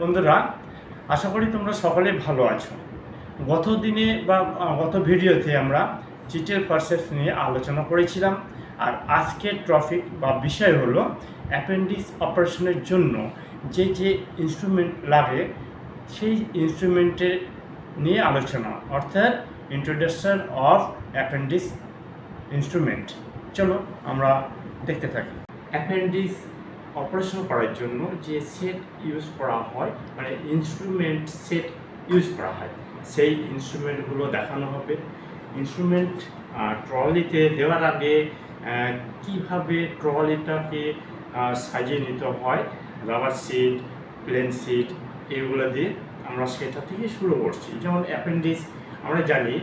বন্ধুরা, আশা করি তোমরা সকলে ভালো আছো। গত দিনে বা গত ভিডিওতে আমরা চিটের পারসেপস নিয়ে আলোচনা করেছিলাম, আর আজকের টপিক বা বিষয় হলো অ্যাপেন্ডিক্স অপারেশনের জন্য যে যে ইনস্ট্রুমেন্ট লাগে, সেই ইনস্ট্রুমেন্টের নিয়ে আলোচনা, অর্থাৎ ইন্ট্রোডাকশন অফ অ্যাপেন্ডিক্স ইনস্ট্রুমেন্ট চলো, আমরা দেখতে থাকি। অ্যাপেন্ডিক্স অপারেশন করার জন্য যে সেট ইউজ করা হয় মানে ইনস্ট্রুমেন্ট সেট ইউজ করা হয়, সেই ইনস্ট্রুমেন্টগুলো দেখানো হবে। ইনস্ট্রুমেন্ট ট্রলিতে দেওয়ার আগে কীভাবে ট্রলিটাকে সাজিয়ে নিতে হয় রাবার সিট প্লেন সিট এগুলো দিয়ে আমরা সেটা থেকে শুরু করছি। যেমন অ্যাপেন্ডিক্স আমরা জানি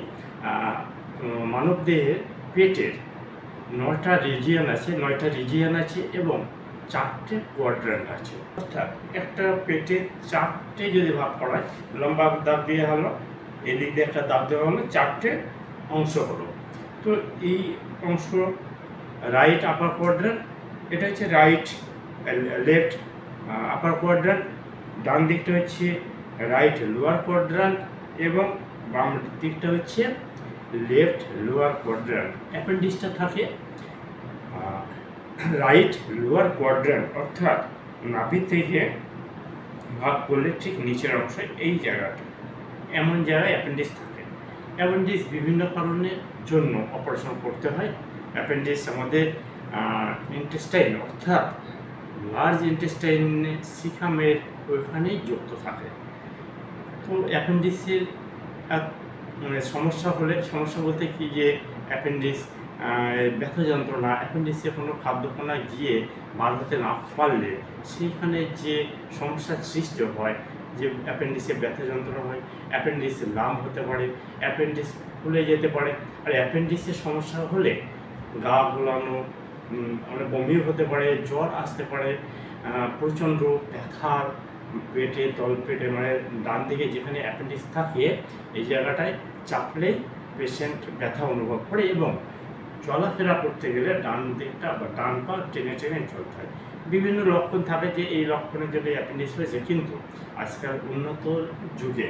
মানবদেহের পেটের নয়টা রিজিয়ন আছে, নয়টা রিজিয়ন আছে এবং চারটে কোয়াড্রেন্ট আছে। অর্থাৎ একটা পেটে চারটে যদি ভাগ করা হয়, লম্বা দাগ দিয়ে হলো, এদিক দিয়ে একটা দাগ দেওয়া হলো, চারটে অংশ হলো। তো এই অংশ রাইট আপার কোয়াড্রেন্ট এটা হচ্ছে রাইট লেফট আপার কোয়াড্রেন্ট ডান দিকটা হচ্ছে রাইট লোয়ার কোয়াড্রেন্ট এবং বাম দিকটা হচ্ছে লেফট লোয়ার কোয়াড্রেন্ট অ্যাপেন্ডিক্সটা থাকে রাইট লোয়ার কোয়াড্রেন্ট অর্থাৎ নাভি থেকে ভাগ করলে ঠিক নিচের অংশে এই জায়গাটা এমন জায়গায় অ্যাপেন্ডিক্স থাকে। অ্যাপেন্ডিক্স বিভিন্ন কারণের জন্য অপারেশন করতে হয়। অ্যাপেন্ডিক্স আমাদের ইন্টেস্টাইন অর্থাৎ লার্জ ইন্টেস্টাইনে সিকামের ওইখানেই যুক্ত থাকে। তো অ্যাপেন্ডিক্সের মানে সমস্যা হলে, সমস্যা বলতে কি যে অ্যাপেন্ডিক্স ব্যথা যন্ত্রণা অ্যাপেন্ডিক্সে কোনো খাদ্যকণা গিয়ে বার হতে না পারলে সেইখানে যে সমস্যার সৃষ্টি হয়, যে অ্যাপেন্ডিক্সে ব্যথা যন্ত্রণা হয় অ্যাপেন্ডিক্স লাম হতে পারে অ্যাপেন্ডিক্স ফুলে যেতে পারে, আর অ্যাপেন্ডিক্সের সমস্যা হলে গা গোলানো অনেক বমিও হতে পারে, জ্বর আসতে পারে প্রচণ্ড ব্যথার পেটে তলপেটে মানে ডান দিকে যেখানে অ্যাপেন্ডিক্স থাকে, এই জায়গাটায় চাপলেই পেশেন্ট ব্যথা অনুভব করে এবং চলাফেরা করতে গেলে ডান দিকটা বা ডান পা টেনে টেনে চলতে হয়। বিভিন্ন লক্ষণ থাকে যে এই লক্ষণের জন্য অ্যাপেন্ডিক্স হয়েছে কিন্তু আজকাল উন্নত যুগে,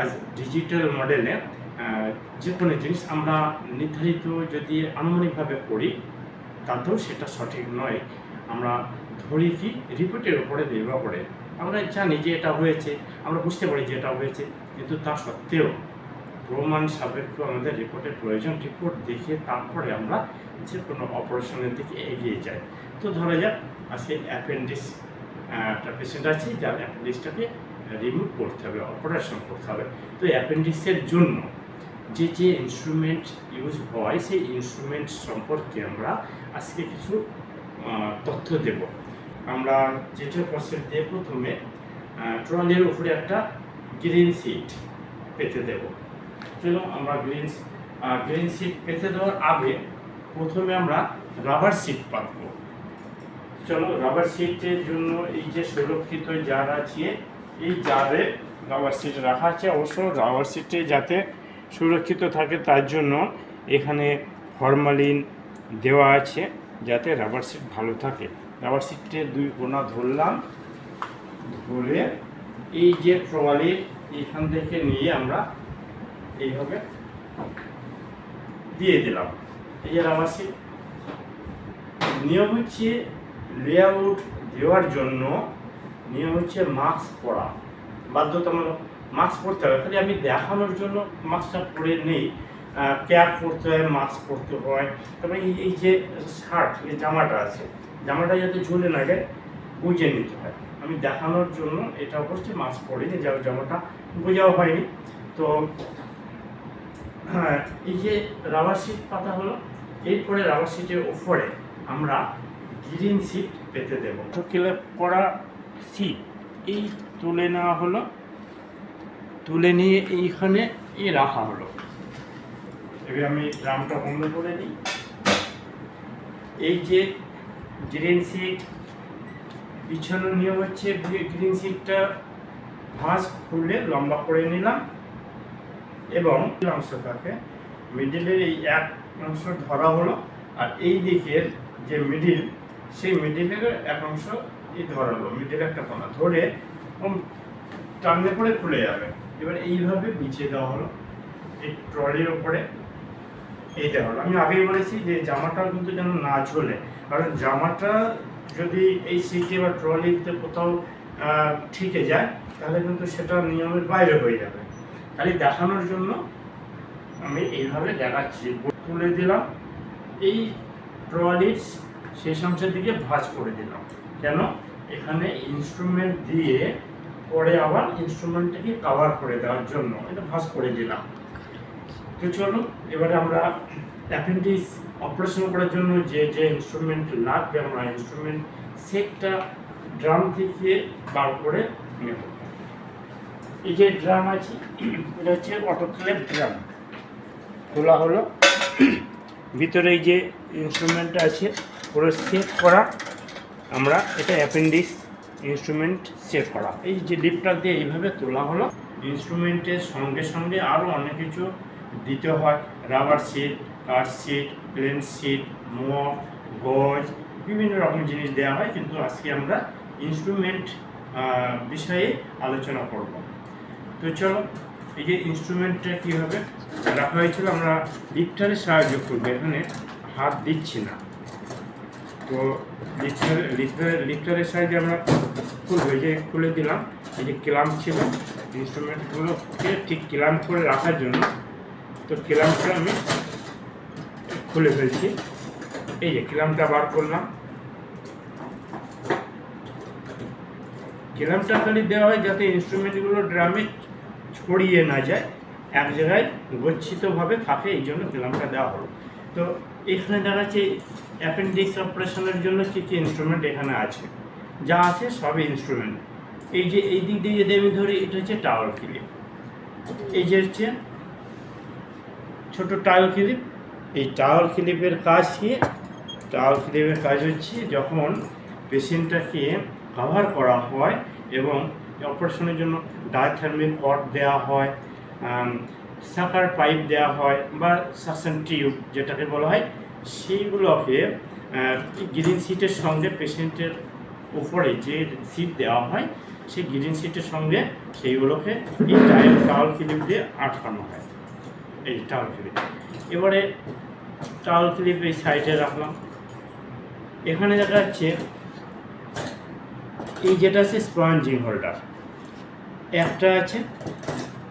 আজ ডিজিটাল মডেলে যে কোনো জিনিস আমরা নির্ধারিত যদি আনুমানিকভাবে করি, তাতেও সেটা সঠিক নয়। আমরা ধরি কি রিপোর্টের উপরে নির্ভর করে। আমরা জানি যে এটা হয়েছে, আমরা বুঝতে পারি যে এটা হয়েছে, কিন্তু তা সত্ত্বেও প্রমাণ সাপেক্ষ আমাদের রিপোর্টের প্রয়োজন। রিপোর্ট দেখে তারপরে আমরা যে কোনো অপারেশনের দিকে এগিয়ে যাই। তো ধরা যাক, আজকে অ্যাপেন্ডিক্স একটা পেশেন্ট আছে, যার অ্যাপেন্ডিক্সটাকে রিমুভ করতে হবে অপারেশন করতে হবে। তো অ্যাপেন্ডিক্সের জন্য যে যে ইনস্ট্রুমেন্ট ইউজ হয়, সেই ইনস্ট্রুমেন্ট সম্পর্কে আমরা আজকে কিছু তথ্য দেব। আমরা যেটা প্রসেস দিয়ে প্রথমে ট্রলের উপরে একটা গ্রিন সিট পেতে দেব। চলো আমরা গ্রিন গ্রিন সিট পেতে দেওয়ার আগে প্রথমে আমরা রাবার সিট পাতবো। চলো রাবার সিটের জন্য এই যে সুরক্ষিত জার আছে, এই জারে রাবার সিট রাখা আছে। অবশ্য রাবার সিটে যাতে সুরক্ষিত থাকে, তার জন্য এখানে ফরমালিন দেওয়া আছে, যাতে রাবার সিট ভালো থাকে। রাবার সিটের দুই কোনা ধরলাম, ধরে এই যে ট্রলির এখান থেকে নিয়ে আমরা এইভাবে দিয়ে দিলাম। এই রাবার সিট নিয়ম হচ্ছে লেআউট দেওয়ার জন্য নিয়ম হচ্ছে মাস্ক পরা বাধ্যতামূলক মাস্ক পরতে হবে। খালি আমি দেখানোর জন্য মাস্কটা পরে নেই। ক্যাপ পরতে হয় মাস্ক পরতে হয়। তারপরে এই যে শার্ট এই জামাটা আছে, জামাটা যাতে ঝুলে না যায়, বুঝে নিতে হয়। আমি দেখানোর জন্য এটা অবশ্যই মাস্ক পরিনি যা জামাটা বোঝাও হয়নি। তো এই যে রাবার সিট পাতা হলো এরপরে রাবার সিটের উপরে আমরা গ্রিন সিট পেতে দেবো। কিলে করা সিট এই তুলে নেওয়া হলো। তুলে নিয়ে এইখানে এই রাখা হলো। এবার আমি ড্রামটা বন্ধ করে দিই। এই যে গ্রিন সিট পিছনের নিয়ম হচ্ছে গ্রিন সিটটা ভাঁজ খুলে লম্বা করে নিলাম। এবং অংশটাকে মিডিলের এই এক অংশ ধরা হলো, আর এই দিকের যে মিডিল সেই মিডিলের এক অংশ এই ধরা হলো মিডিল একটা কোনা। ধরে টানলে পরে খুলে যাবে। এবার এইভাবে বিছিয়ে দেওয়া হলো, এই ট্রলির ওপরে। এই দেওয়া হলো। আমি আগেই বলেছি যে জামাটা কিন্তু যেন না ঝোলে, কারণ জামাটা যদি এই সিটে বা ট্রলিতে কোথাও ঠিকে যায়, তাহলে কিন্তু সেটা নিয়মের বাইরে হয়ে যাবে। খালি দেখানোর জন্য আমি এইভাবে দেখাচ্ছি। তুলে দিলাম। এই ট্রলির শেষ অংশের দিকে ভাঁজ করে দিলাম। কেন? এখানে ইনস্ট্রুমেন্ট দিয়ে পরে আবার ইনস্ট্রুমেন্টটাকে কভার করে দেওয়ার জন্য এটা ভাঁজ করে দিলাম। তো চলো, এবারে আমরা অ্যাপেন্ডিক্স অপারেশন করার জন্য যে যে ইনস্ট্রুমেন্ট লাগবে, আমরা ইনস্ট্রুমেন্ট সেটটা ড্রাম থেকে বার করে নেব। এই যে ড্রাম আছে, এটা হচ্ছে অটোক্লেভ ড্রাম। খোলা হলো। ভিতরে এই যে ইনস্ট্রুমেন্ট আছে পুরো সেট করা। আমরা এটা অ্যাপেন্ডিক্স ইনস্ট্রুমেন্ট সেট করা। এই যে লিপটা দিয়ে এইভাবে তোলা হলো। ইনস্ট্রুমেন্টের সঙ্গে সঙ্গে আরও অনেক কিছু দিতে হয়। রাবার সিট কাঠ sheet plain sheet mug gauze, বিভিন্ন রকম জিনিস দেওয়া হয়। কিন্তু আজকে আমরা ইনস্ট্রুমেন্ট বিষয়ে আলোচনা করব। তো চলো, এই যে ইনস্ট্রুমেন্টটা কীভাবে রাখা হয়েছিল, আমরা লিফটারের সাহায্য করব। এখানে হাত দিচ্ছি না। তো লিফটার লিফটার, লিফটারের সাহায্যে আমরা খুলবো এই যে খুলে দিলাম। এই যে ক্লাম ছিল ইনস্ট্রুমেন্টগুলোকে ঠিক ক্লাম করে রাখার জন্য। তো ক্লামটা আমি খুলে ফেলছি। এই যে ক্লাম্পটা বার করলাম। ক্লাম্পটা খালি দেওয়া হয় যাতে ইনস্ট্রুমেন্টগুলো ড্রামে ছড়িয়ে না যায়, এক জায়গায় গচ্ছিতভাবে থাকে, এই জন্য ক্লাম্পটা দেওয়া হলো। তো এখানে দেখা যাচ্ছে অ্যাপেন্ডিক্স অপারেশনের জন্য কী কী ইনস্ট্রুমেন্ট এখানে আছে? যা আছে সবই ইনস্ট্রুমেন্ট এই যে এই দিক দিয়ে যদি আমি ধরি, এটা হচ্ছে টাওয়ার ক্লিপ এই যে হচ্ছে ছোট টাওয়ার ক্লিপ এই টাওয়ার ক্লিপের কাজ কি? টাওয়ার ক্লিপের কাজ হচ্ছে যখন পেশেন্টটাকে কভার করা হয় এবং অপারেশনের জন্য ডায়াথার্মিক কট দেওয়া হয় সাকার পাইপ দেওয়া হয় বা সাকশন টিউব যেটাকে বলা হয়, সেইগুলোকে গ্রিন সিটের সঙ্গে পেশেন্টের উপরে যে সিট দেওয়া হয়, সেই গ্রিন সিটের সঙ্গে সেইগুলোকে এই টায়ার টাওয়াল ক্লিপ দিয়ে আটকানো হয়। এই টাওয়াল ক্লিপ এবারে টাওয়াল ক্লিপ এই সাইডে রাখলাম। এখানে দেখা যাচ্ছে এই যেটা আছে স্পঞ্জিং হোল্ডার একটা আছে,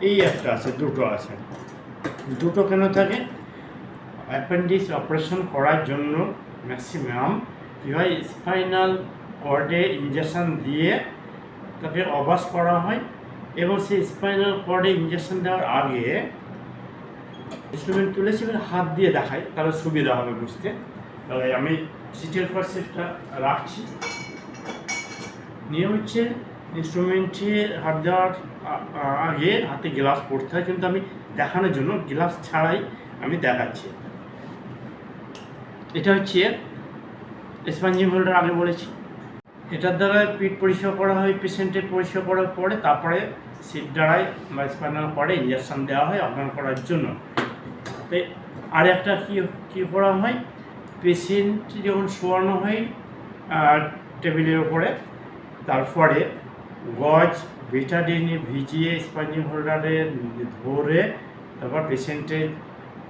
এই একটা আছে, দুটো আছে। দুটো কেন থাকে? অ্যাপেন্ডিক্স অপারেশন করার জন্য ম্যাক্সিমাম কী হয়? স্পাইনাল কর্ডে ইঞ্জেকশন দিয়ে তাকে অবাস করা হয় এবং সেই স্পাইনাল কর্ডে ইঞ্জেকশন দেওয়ার আগে ইনস্ট্রুমেন্ট তুলেছি এবার হাত দিয়ে দেখাই তাহলে সুবিধা হবে বুঝতে। তাহলে আমি সিটের পর রাখছি। নিয়ম হচ্ছে ইনস্ট্রুমেন্টে হাত দেওয়ার আগে হাতে গ্লাভস পরতে হয়, কিন্তু আমি দেখানোর জন্য গ্লাভস ছাড়াই আমি দেখাচ্ছি। এটা হচ্ছে স্পঞ্জিং হোল্ডার আগে বলেছি। এটার দ্বারা পিঠ পরিষ্কার করা হয়, পেশেন্টের পরিষ্কার করার পরে তারপরে সিট দ্বারাই বা স্পাইনাল কর্ডে ইঞ্জেকশন দেওয়া হয় অজ্ঞান করার জন্য। আর একটা কী কী করা হয়? পেশেন্ট যখন শোয়ানো হয় টেবিলের ওপরে তারপরে গজ ভিটাডিনে ভিজিয়ে স্পঞ্জিং হোল্ডারে ধরে তারপর পেশেন্টের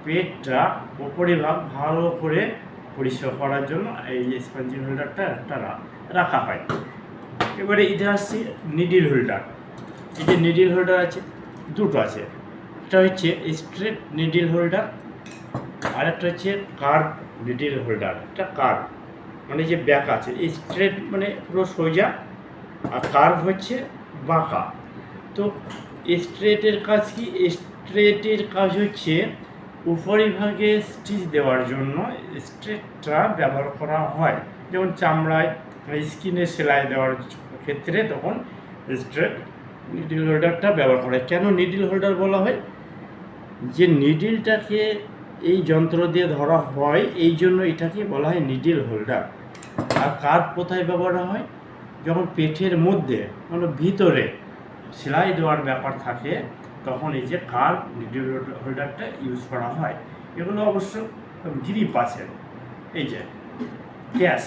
পেটটা ওপরিভাগ ভালো করে পরিষ্কার করার জন্য এই স্পঞ্জিং হোল্ডারটা একটা রাখা হয়। এবারে এটা আসছে নিডিল হোল্ডার। এই যে নিডিল হোল্ডার আছে, দুটো আছে। একটা হচ্ছে স্ট্রেট নিডিল হোল্ডার, আর একটা হচ্ছে কার্ভ নিডিল হোল্ডার। একটা কার্ভ মানে যে ব্যাক আছে স্ট্রেট মানে পুরো সোজা আর কার্ভ হচ্ছে বাঁকা। তো স্ট্রেটের কাজ কি? স্ট্রেটের কাজ হচ্ছে উপরিভাগে স্টিচ দেওয়ার জন্য স্ট্রেটটা ব্যবহার করা হয়। যেমন চামড়ায় স্কিনে সেলাই দেওয়ার ক্ষেত্রে তখন স্ট্রেট নিডিল হোল্ডারটা ব্যবহার করা হয়। কেন নিডিল হোল্ডার বলা হয়? যে নিডিলটাকে এই যন্ত্র দিয়ে ধরা হয়, এই জন্য এটাকে বলা হয় নিডিল হোল্ডার আর কার্ভ কোথায় ব্যবহার হয়? যখন পেটের মধ্যে মানে ভিতরে সেলাই দেওয়ার ব্যাপার থাকে, তখন এই যে নিডিল হোল্ডারটা ইউজ করা হয়। এগুলো অবশ্য গ্রিপ আছে। এই যে ক্যাশ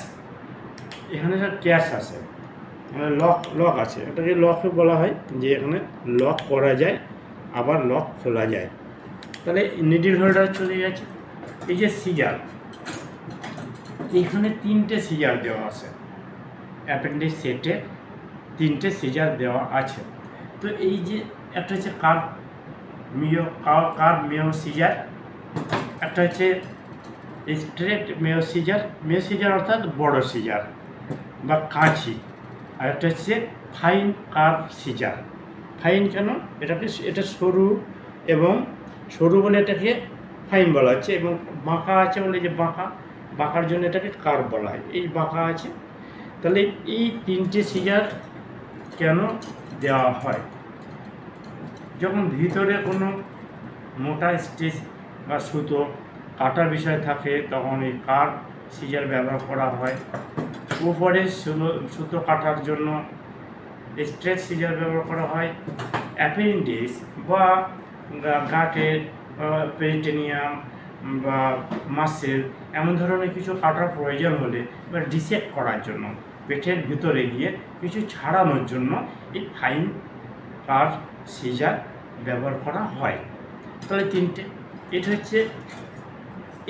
এখানে ক্যাশ আছে। মানে লক লক আছে। এটাকে লকও বলা হয় যে এখানে লক করা যায়, আবার লক খোলা যায়। তাহলে নিডিল হোল্ডার চলে গেছে। এই যে সিজার এখানে তিনটে সিজার দেওয়া আছে। অ্যাপেন্ডিক্স সেটে তিনটে সিজার দেওয়া আছে। তো এই যে একটা হচ্ছে কার মিও কার মিও সিজার একটা হচ্ছে স্ট্রেট মেও সিজার মেও সিজার অর্থাৎ বড় সিজার বা কাঁচি, আর একটা হচ্ছে ফাইন কার্ভ সিজার ফাইন কেন? এটাকে এটা সরু এবং সরু বলে এটাকে ফাইন বলা হচ্ছে এবং বাঁকা আছে বলে যে বাঁকা, বাঁকার জন্য এটাকে কার্ভ বলা হয়। এই বাঁকা আছে তাহলে এই তিনটে সিজার কেন দেওয়া হয়? যখন ভিতরে কোনো মোটা স্টিচ বা সুতো কাটার বিষয় থাকে, তখন এই কার সিজার ব্যবহার করা হয়। উপরে সুতো- কাটার জন্য স্ট্রেচ সিজার ব্যবহার করা হয়। অ্যাপেন্ডিক্স বা গাটের পেরিটেনিয়াম বা মাসেল এমন ধরনের কিছু কাটার প্রয়োজন হলে বা ডিসেক্ট করার জন্য, পেটের ভিতরে গিয়ে কিছু ছাড়ানোর জন্য এই ফাইন কার সিজার ব্যবহার করা হয়। তাহলে তিনটে, এটা হচ্ছে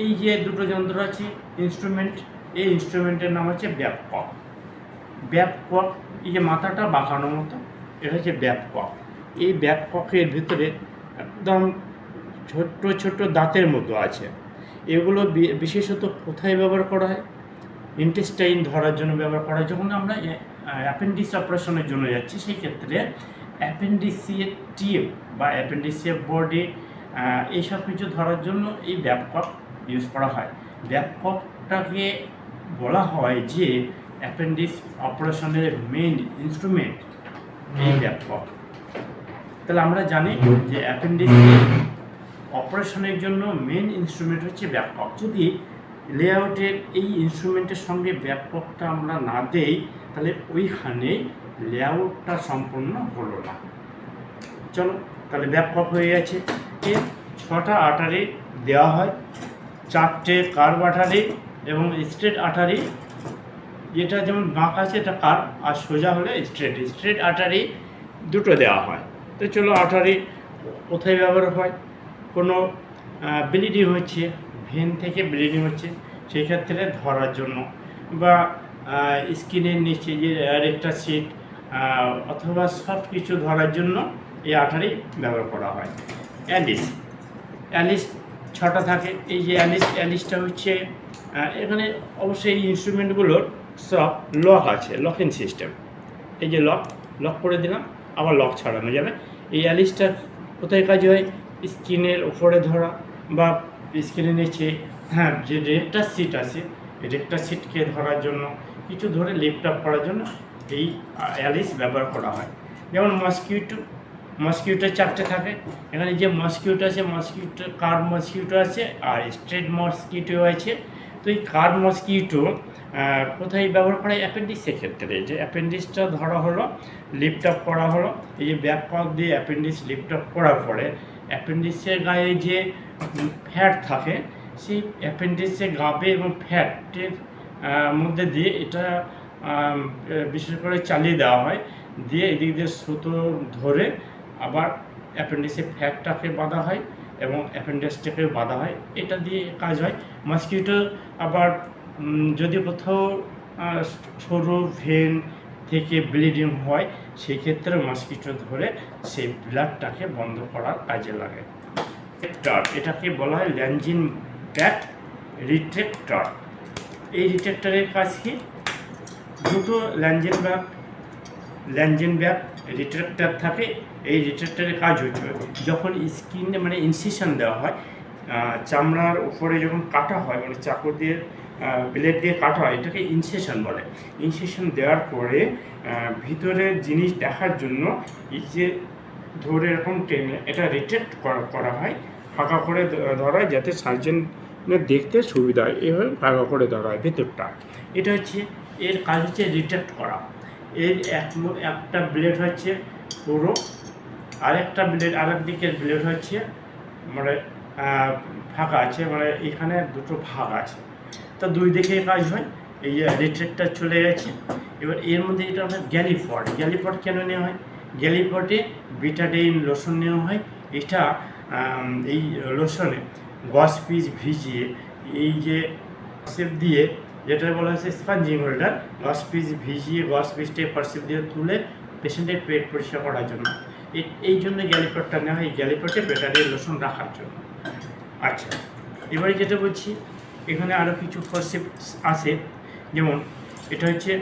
এই যে দুটো যন্ত্র আছে ইনস্ট্রুমেন্ট এই ইনস্ট্রুমেন্টের নাম হচ্ছে ব্যাপক ব্যাপক এই যে মাথাটা বাঁকানোর মতো, এটা হচ্ছে ব্যাপক এই ব্যাপকের ভিতরে একদম ছোট্ট ছোট্ট দাঁতের মতো আছে। এগুলো বিশেষত কোথায় ব্যবহার করা হয়? ইন্টেস্টাইন ধরার জন্য ব্যবহার করা হয়। যখন আমরা অ্যাপেন্ডিক্স অপারেশনের জন্য যাচ্ছি সেই ক্ষেত্রে অ্যাপেন্ডিক্সের টিপ বা অ্যাপেন্ডিক্সের বডি এইসব কিছু ধরার জন্য এই ব্যাপক ইউজ করা হয়। ব্যাপকটাকে বলা হয় যে অ্যাপেন্ডিক্স অপারেশনের মেইন ইনস্ট্রুমেন্ট এই ব্যাপক তাহলে আমরা জানি যে অ্যাপেন্ডিক্স অপারেশনের জন্য মেন ইনস্ট্রুমেন্ট হচ্ছে ব্যাপক। যদি লেআউটের এই ইনস্ট্রুমেন্টের সঙ্গে ব্যাপকটা আমরা না দেই, তাহলে ওইখানে লেআউটটা সম্পূর্ণ হলো না। চলো, তাহলে ব্যাপক হয়ে গেছে। এর ছটা আটারি দেওয়া হয়, চারটে কার্ভ আটারি এবং স্ট্রেট আটারি। যেটা যেমন বাঁক আছে, এটা কার্ভ আর সোজা হলে স্ট্রেট স্ট্রেট আটারি দুটো দেওয়া হয়। তো চলো আটারি কোথায় ব্যবহার হয়? কোনো ব্লিডিং হচ্ছে ভেন থেকে ব্লিডিং হচ্ছে, সেই ক্ষেত্রে ধরার জন্য বা স্কিনের নিচে যে আরেকটা সিট অথবা সব কিছু ধরার জন্য এই আঠারি ব্যবহার করা হয়। অ্যালিস অ্যালিস ছটা থাকে, এই যে অ্যালিস অ্যালিসটা হচ্ছে এখানে অবশ্যই এই ইনস্ট্রুমেন্টগুলোর সব লক আছে লকিং সিস্টেম এই যে লক লক করে দিলাম, আবার লক ছাড়ানো যাবে। এই অ্যালিসটা কোথায় কাজ হয়? স্কিনের উপরে ধরা বা স্কিনের নিচে হ্যাঁ যে রেকটা সিট আছে রেকটা সিটকে ধরার জন্য, কিছু ধরে লিফট আপ করার জন্য এই অ্যালিস ব্যবহার করা হয়। যেমন মসকিউটো মসকিউটো চারটে থাকে। এখানে যে মসকিউটো আছে মসকিউটো কার মসকিউটো আছে আর স্ট্রেট মসকিউটো আছে। তো এই কার মসকিউটো কোথায় ব্যবহার করা হয়? অ্যাপেন্ডিক্সের ক্ষেত্রে। যে অ্যাপেন্ডিক্সটা ধরা হলো লিফট আপ করা হলো, এই যে ব্যাক দিয়ে অ্যাপেন্ডিক্স লিফট আপ করার পরে অ্যাপেন্ডিক্সের গায়ে যে ফ্যাট থাকে, সেই অ্যাপেন্ডিক্সের গাবে এবং ফ্যাটের মধ্যে দিয়ে এটা বিশেষ করে চালিয়ে দেওয়া হয়। দিয়ে এদিক দিয়ে সুতো ধরে আবার অ্যাপেন্ডিক্সের ফ্যাটটাকে বাঁধা হয় এবং অ্যাপেন্ডিক্সটাকে বাঁধা হয়। এটা দিয়ে কাজ হয়। মসকিউটো আবার যদি কোথাও সরু, ভেন থেকে ব্লিডিং হয় সেই ক্ষেত্রে মসকিটো ধরে সেই ব্লাডটাকে বন্ধ করার কাজে লাগে। রিট্রেক্টর এটাকে বলা হয় ল্যাঞ্জিন ব্যাক রিট্রেক্টর এই রিট্রেক্টরের কাজ কি? দুটো ল্যাঞ্জিন ব্যাক ল্যাঞ্জিন ব্যাক রিট্রেক্টর থাকে, এই রিট্রেক্টরের কাজ হচ্ছে যখন স্কিনে মানে ইনসিশন দেওয়া হয় চামড়ার উপরে যখন কাটা হয় মানে চাকু দিয়ে ব্লেড দিয়ে কাটা হয়, এটাকে ইনসেশন বলে। ইনসেশন দেওয়ার পরে ভিতরের জিনিস দেখার জন্য এই যে ধরে এরকম টেনে, এটা রিটেক্ট করা হয়, ফাঁকা করে ধরা হয় যাতে সার্জেনের দেখতে সুবিধা হয়। এভাবে ফাঁকা করে ধরা হয় ভেতরটা। এটা হচ্ছে এর কাজ হচ্ছে রিট্রেক্ট করা। এর এক একটা ব্লেড হচ্ছে পুরো, আরেকটা ব্লেড আরেক দিকের ব্লেড হচ্ছে মানে ফাঁকা আছে মানে এখানে দুটো ভাগ আছে। তা দুই দিকে কাজ হয়, এই যে রিট্রেক্টর চলে গেছে। এবার এর মধ্যে এটা আমরা গ্যালিফট গ্যালিফট কেন নেওয়া হয়? গ্যালিফটে বিটাডেইন লোশন নেওয়া হয়। এটা এই লোশনে গস পিস ভিজিয়ে, এই যে পার্সেপ দিয়ে, যেটা বলা হচ্ছে স্পঞ্জিং হোল্ডার গস পিস ভিজিয়ে গস পিসটা পার্সেপ দিয়ে তুলে পেশেন্টের পেট পরিষ্কার করার জন্য। এই- এই জন্য গ্যালিপটটা নেওয়া হয়। এই গ্যালিপটে বেটারের লোশন রাখার জন্য। আচ্ছা এবারে যেটা বলছি, এখানে আরও কিছু কনসেপ্ট আছে। যেমন, এটা হচ্ছে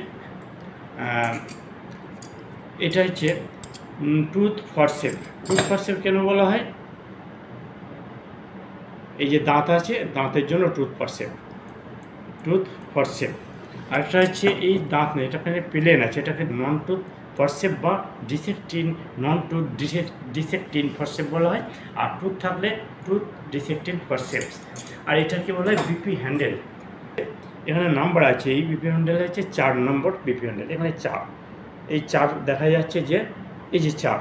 এটা হচ্ছে টুথ ফরসেপ টুথ ফরসেপ কেন বলা হয়? এই যে দাঁত আছে, দাঁতের জন্য টুথ ফরসেপ টুথ ফরসেপ আর একটা হচ্ছে, এই দাঁত নেই এটাখানে প্লেন আছে, এটাকে নন টুথ ফরসেপ বা ডিসেকটিন নন টুথ ডিসেকটিন ফরসেপ বলা হয়, আর টুথ থাকলে টুথ ডিসেকটিন ফরসেপস আর এটাকে বলা হয়? বিপি হ্যান্ডেল এখানে নাম্বার আছে, এই বিপি হ্যান্ডেল হচ্ছে চার নম্বর বিপি হ্যান্ডেল এখানে চার। এই চার দেখা যাচ্ছে যে, এই যে চার।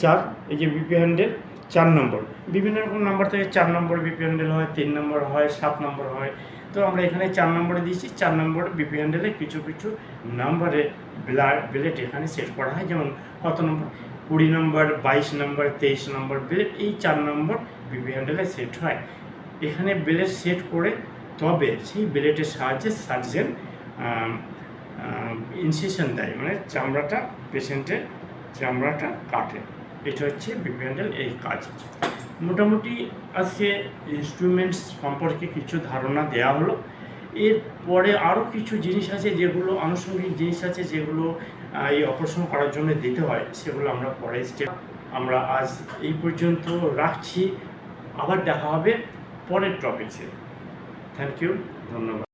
চার, এই যে বিপি হ্যান্ডেল চার নম্বর বিভিন্ন রকম নাম্বার থেকে। চার নম্বর বিপি হ্যান্ডেল হয়, তিন নম্বর হয়, সাত নম্বর হয়। তো আমরা এখানে চার নম্বরে দিয়েছি। চার নম্বর বিপি হ্যান্ডেলে কিছু কিছু নাম্বারে ব্লাড ব্লেড এখানে সেট করা হয়। যেমন কত নম্বর? কুড়ি নম্বর, বাইশ নম্বর, তেইশ নম্বর ব্লেড এই চার নম্বর বিপি হ্যান্ডেলে সেট হয়। এখানে ব্লেড সেট করে তবে সেই ব্লেডের সাহায্যে সার্জেন ইনসেশন দেয়। মানে চামড়াটা পেশেন্টের চামড়াটা কাটে। এটা হচ্ছে বিপি হ্যান্ডেল এই কাজ। মোটামুটি আজকে ইনস্ট্রুমেন্টস সম্পর্কে কিছু ধারণা দেয়া হলো। এরপরে আরও কিছু জিনিস আছে যেগুলো, আনুষঙ্গিক জিনিস আছে যেগুলো এই অপারেশন করার জন্য দিতে হয়, সেগুলো আমরা পরে স্টেপ আমরা আজ এই পর্যন্ত রাখছি। আবার দেখা হবে পরের টপিক্সে থ্যাংক ইউ ধন্যবাদ।